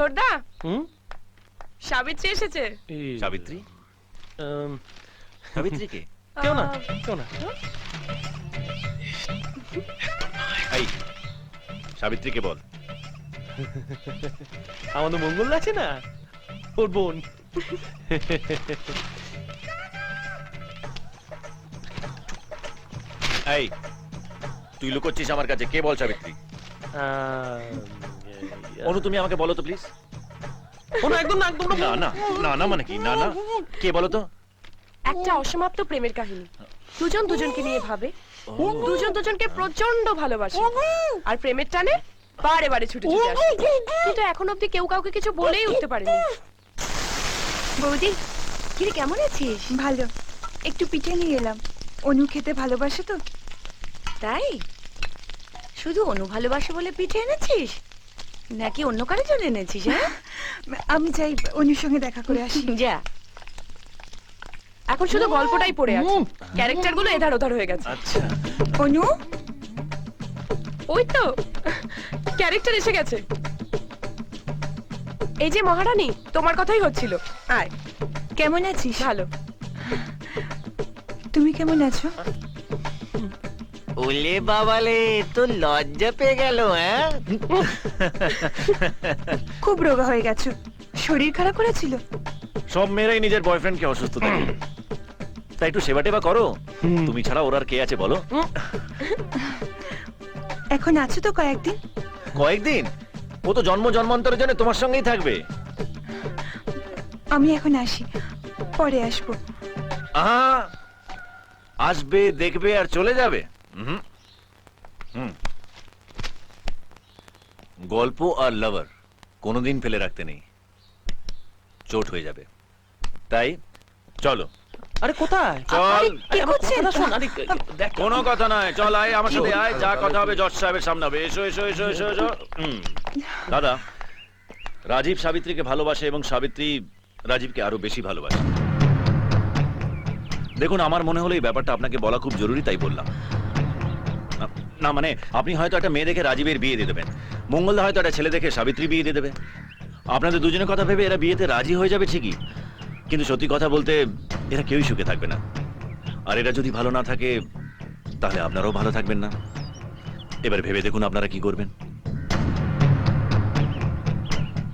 ছোটদা হুম? সাবিত্রী এসেছে। এই, সাবিত্রী? উম, সাবিত্রী কে? কেউ না আহ, কেউ না। এই সাবিত্রীকে বল। আমাদের মঙ্গল আছে না? ওর বোন। এই তুই লুকোচ্ছিস আমার কাছে। কে বল সাবিত্রী? আহ, অনু তুমি আমাকে বলো তো প্লিজ ও না, একদম না একদম না না না না না মানে কি? না না। কে বলো তো? একটা অসমাপ্ত প্রেমের কাহিনী। দুজন দুজনকে নিয়ে ভাবে। দুজন দুজনকে প্রচণ্ড ভালোবাসে। আর প্রেমের টানে বারে বারে ছুটে ছুটে আসে। কিন্তু এখন অব্দি কেউ কাউকে কিছু বলেই উঠতে পারেনি। বৌদি কিরে কেমন আছিস? ভালো। একটু পিঠে নিয়ে এলাম। অনু খেতে ভালোবাসে তো। তাই? শুধু অনু ভালোবাসে বলে পিঠে এনেছিস? নাকি অন্য কারোর জন্য এনেছিস হ্যাঁ? আমি চাই অনুর সঙ্গে দেখা করে আসি। যা। এখন শুধু গল্পটাই পড়ে আছে। ক্যারেক্টারগুলো এধার ওধার হয়ে গেছে। আচ্ছা। অনু? ওই তো ক্যারেক্টার এসে গেছে। এই যে মহারানী তোমার কথাই হচ্ছিল। আয়। কেমন আছিস? ভালো। তুমি কেমন আছো? ওলে বাবালে তো লজ্জা পেয়ে গেল হ্যাঁ খুব রোগা হয়ে গেছো। শরীর খারাপ করেছিল? সব মেয়েরাই নিজের বয়ফ্রেন্ডকে অসুস্থ দেখে তাই একটু সেবা টেবা করো? তুমি ছাড়া ওর আর কে আছে বলো? এখন আছো তো কয়েকদিন? কয়েকদিন? ও তো জন্ম জন্মান্তরের জন্য তোমার সঙ্গেই থাকবে। আমি এখন আসি। পরে আসব। আহা! আসবে দেখবে আর চলে যাবে। হুম। হুম গল্প আর লাভার কোনোদিন ফেলে রাখতে নেই। চোট হয়ে যাবে। তাই চলো। আরে কোথায়? চল। দেখ। কোনো কথা নয়। চল আয় আমার সাথে আয়। যা কথা হবে জজ সাহেবের সামনে হবে। এসো এসো এসো এসো এসো। দাদা রাজীব সাবিত্রীকে ভালোবাসে এবং সাবিত্রী রাজীবকে আরও বেশি ভালোবাসে। দেখুন আমার মনে হলো এই ব্যাপারটা আপনাকে বলা খুব জরুরি তাই বললাম। না- মানে আপনি হয়তো একটা মেয়ে দেখে রাজীবের বিয়ে দিয়ে দেবেন। মঙ্গলদা হয়তো একটা ছেলে দেখে সাবিত্রী বিয়ে দিয়ে দেবে। আপনাদের দুজনের কথা ভেবে এরা বিয়েতে রাজি হয়ে যাবে ঠিকই। কিন্তু সত্যি কথা বলতে এরা কেউই সুখে থাকবে না। আর এরা যদি ভালো না থাকে তাহলে আপনারাও ভালো থাকবেন না। এবার ভেবে দেখুন আপনারা কি করবেন।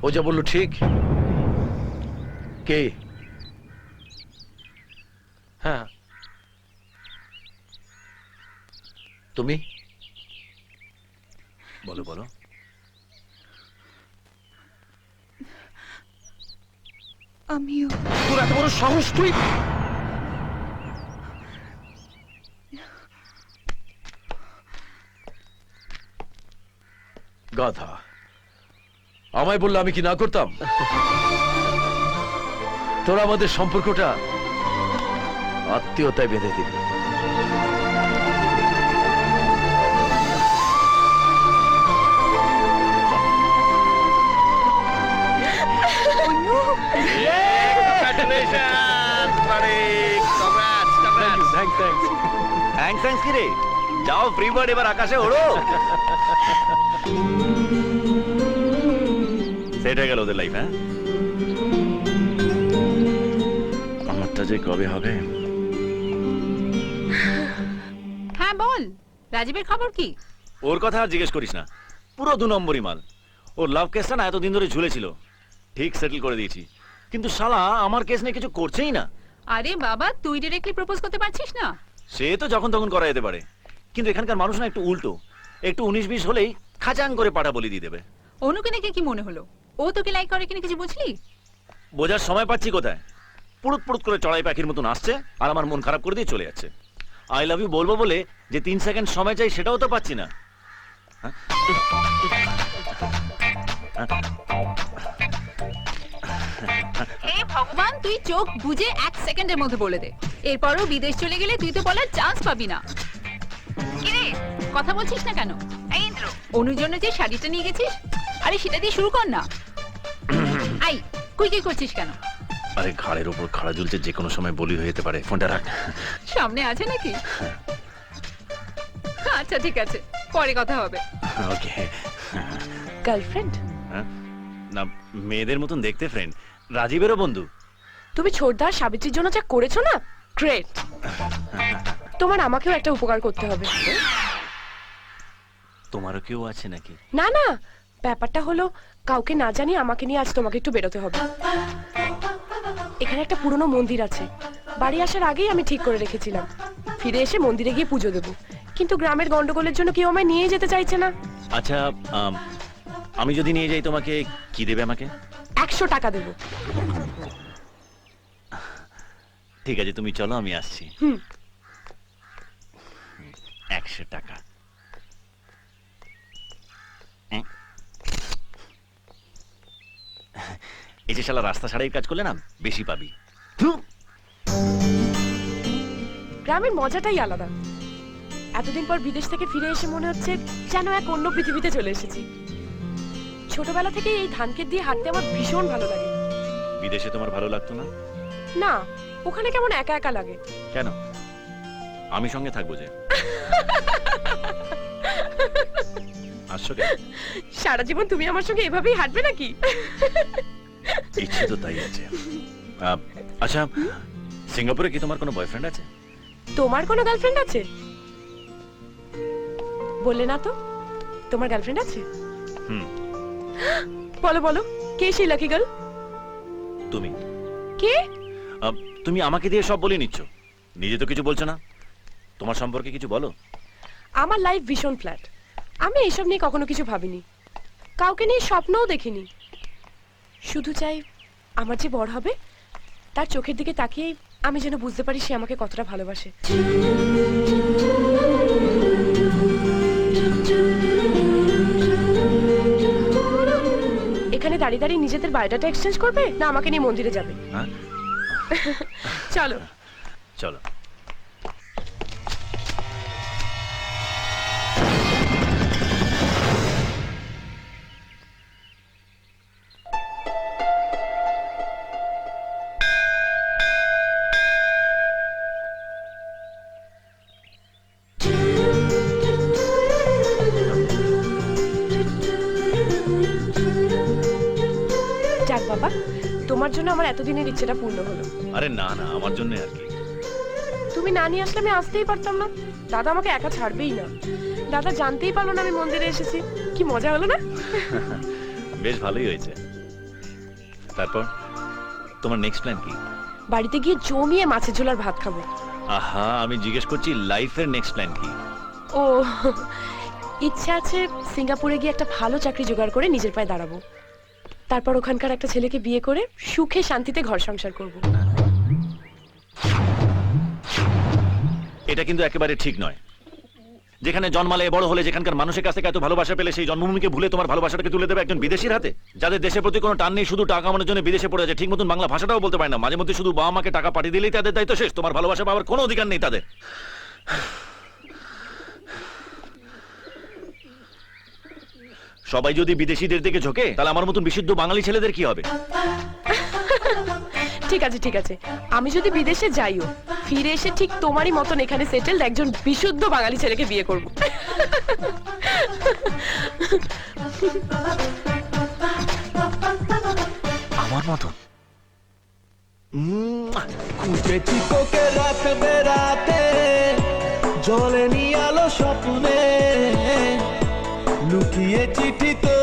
ও যা বলল ঠিক। কে? হ্যাঁ। তুমি? বলো বলো। আমিও। তোর এত বড় সাহস তুই? গাধা। আমায় বললে আমি কি না করতাম? তোরা আমাদের সম্পর্কটা আত্মীয়তায় বেঁধে দিবি। থ্যাংকস থ্যাংকস থ্যাংকস থ্যাংকস কি রে যাও ফ্রি বার্ড এবার আকাশে ওড়ো। সেট হয়ে গেল ওদের লাইফ হ্যাঁ? আমারটা যে কবে হবে? হ্যাঁ বল। রাজীবের খবর কি? ওর কথা আর জিজ্ঞেস করিস না। পুরো দু নম্বরই মাল। ওর লাভ কেসটা না এতদিন ধরে ঝুলেছিল। ঠিক সেটেল করে দিয়েছি। কিন্তু শালা আমার কেস নিয়ে কিছু করছেই না। আরে বাবা তুই ডিরেক্টলি প্রপোজ করতে পারছিস না? সে তো যখন তখন করা যেতে পারে। কিন্তু এখানকার মানুষ না একটু উল্টো। একটু উনিশ বিশ হলেই খাচাং করে পাটা বলি দিয়ে দেবে। অনুকে দেখে কি মনে হলো? ও তোকে লাইক করে কিনা কিছু বুঝলি? বোঝার সময় পাচ্ছি কোথায়? পুরুত পুরুত করে চড়াই পাখির মতন আসছে আর আমার মন খারাপ করে দিয়ে চলে যাচ্ছে। আই লাভ ইউ বলব বলে যে তিন সেকেন্ড সময় চাই সেটাও তো পাচ্ছি না। হ্যাঁ? হে ভগবান তুই চোখ বুঝে এক সেকেন্ডের মধ্যে বলে দে। এরপরও বিদেশ চলে গেলে তুই তো বলার চান্স পাবি না। কিরে কথা বলছিস না কেন? এই ইন্দ্র অনুর জন্য যে শাড়িটা নিয়ে গেছিস? আরে সেটা দিয়ে শুরু কর না। আই কুই কি করছিস কেন? আরে ঘাড়ের ওপর খাড়া ঝুলছে যে কোনো সময় বলি হয়ে যেতে পারে। ফোনটা রাখ। সামনে আছে নাকি? আচ্ছা ঠিক আছে। পরে কথা হবে। ওকে গার্লফ্রেন্ড না মেয়েদের মতন দেখতে ফ্রেন্ড রাজীবেরও বন্ধু। তুমি ছোটদার সাবিত্রীর জন্য যা করেছ না গ্রেট তোমার আমাকেও একটা উপকার করতে হবে। তোমারও কেউ আছে নাকি? না না ব্যাপারটা হলো কাউকে না জানি আমাকে নিয়ে আজ তোমাকে একটু বেরোতে হবে। এখানে একটা পুরনো মন্দির আছে। বাড়ি আসার আগেই আমি ঠিক করে রেখেছিলাম। ফিরে এসে মন্দিরে গিয়ে পুজো দেবো। কিন্তু গ্রামের গন্ডগোলের জন্য কেউ আমায় নিয়ে যেতে চাইছে না। আচ্ছা আম, আমি যদি নিয়ে যাই তোমাকে কি দেবে আমাকে? একশো টাকা দেবো। ঠিক আছে তুমি চলো আমি আসছি। হুম। একশো টাকা। এই যে শালা রাস্তা ছাড়াই কাজ করলে না বেশি পাবি। গ্রামের মজাটাই আলাদা। এতদিন পর বিদেশ থেকে ফিরে এসে মনে হচ্ছে যেন এক অন্য পৃথিবীতে চলে এসেছি। ছোটবেলা থেকে এই ধানক্ষেত দিয়ে হাঁটতে আমার ভীষণ ভালো লাগে। বিদেশে তোমার ভালো লাগতো না? না ওখানে কেমন একা একা লাগে। কেন? আমি সঙ্গে থাকব যে। আসছো কেন? সারা জীবন তুমি আমার সঙ্গে এভাবেই হাঁটবে নাকি? ইচ্ছে তো তাই আছে। আহ, আচ্ছা সিঙ্গাপুরে কি তোমার কোনো বয়ফ্রেন্ড আছে? তোমার কোনো গার্লফ্রেন্ড আছে? বললে না তো তোমার গার্লফ্রেন্ড আছে? হুম। বলো বলো কে সেই লাকি গার্ল তুমি। কে? আহ, তুমি আমাকে দিয়ে সব বলে নিচ্ছ। নিজে তো কিছু বলছো না। তোমার সম্পর্কে কিছু বলো। আমার লাইফ ভীষণ ফ্ল্যাট আমি এসব নিয়ে কখনো কিছু ভাবিনি। কাউকে নিয়ে স্বপ্নও দেখিনি। শুধু চাই আমার যে বড় হবে তার চোখের দিকে তাকিয়েই আমি যেন বুঝতে পারি সে আমাকে কতটা ভালোবাসে। এখানে দাঁড়িয়ে দাঁড়িয়ে নিজেদের বায়োডাটা এক্সচেঞ্জ করবে? না আমাকে নিয়ে মন্দিরে যাবে। হ্যাঁ। চলো। চলো। বাবা তোমার জন্য আমার এতদিনের ইচ্ছেটা পূর্ণ হলো। আরে না না আমার জন্য আর কি। তুমি না নিয়ে আসলে আমি আসতেই পারতাম না। দাদা আমাকে একা ছাড়বেই না। দাদা জানতেই পারল না আমি মন্দিরে এসেছি। কি মজা হলো না? বেশ ভালোই হয়েছে। তারপর তোমার নেক্সট প্ল্যান কি? বাড়িতে গিয়ে জমিয়ে মাছের ঝোলার ভাত খাব। আহা আমি জিজ্ঞেস করছি লাইফের নেক্সট প্ল্যান কি? ও ইচ্ছা আছে সিঙ্গাপুরে গিয়ে একটা ভালো চাকরি জোগাড় করে নিজের পায়ে দাঁড়াবো। তারপর ওখানকার একটা ছেলেকে বিয়ে করে সুখে শান্তিতে ঘর সংসার করব। এটা কিন্তু একেবারে ঠিক নয়। যেখানে জন্মালে বড় হলে যেখানকার মানুষের কাছ থেকে এত ভালোবাসা পেলে সেই জন্মভূমিকে ভুলে তোমার ভালোবাসাটাকে তুলে দেবে একজন বিদেশির হাতে? যাদের দেশের প্রতি কোনো টান নেই, শুধু টাকা কামানোর জন্য বিদেশে পড়ে আছে ঠিক মতন বাংলা ভাষাটাও বলতে পারে না। মাঝে মধ্যে শুধু বাবা মাকে টাকা পাঠিয়ে দিলেই তাদের দায়িত্ব শেষ। তোমার ভালোবাসা পাওয়ার কোনো অধিকার নেই তাদের। সবাই যদি বিদেশিদের দিকে ঝোঁকে তাহলে আমার মতন বিশুদ্ধ বাঙালি ছেলেদের কি হবে? ঠিক আছে ঠিক আছে। আমি যদি বিদেশে যাইও ফিরে এসে ঠিক তোমারই মতন এখানে সেটেলড একজন বিশুদ্ধ বাঙালি ছেলেকে বিয়ে করব। আমার মতন? খুঁজেছি তোকে রাত বেরাতে জলেনি আলো স্বপ্নে। লুকিয়ে চিঠি তোকে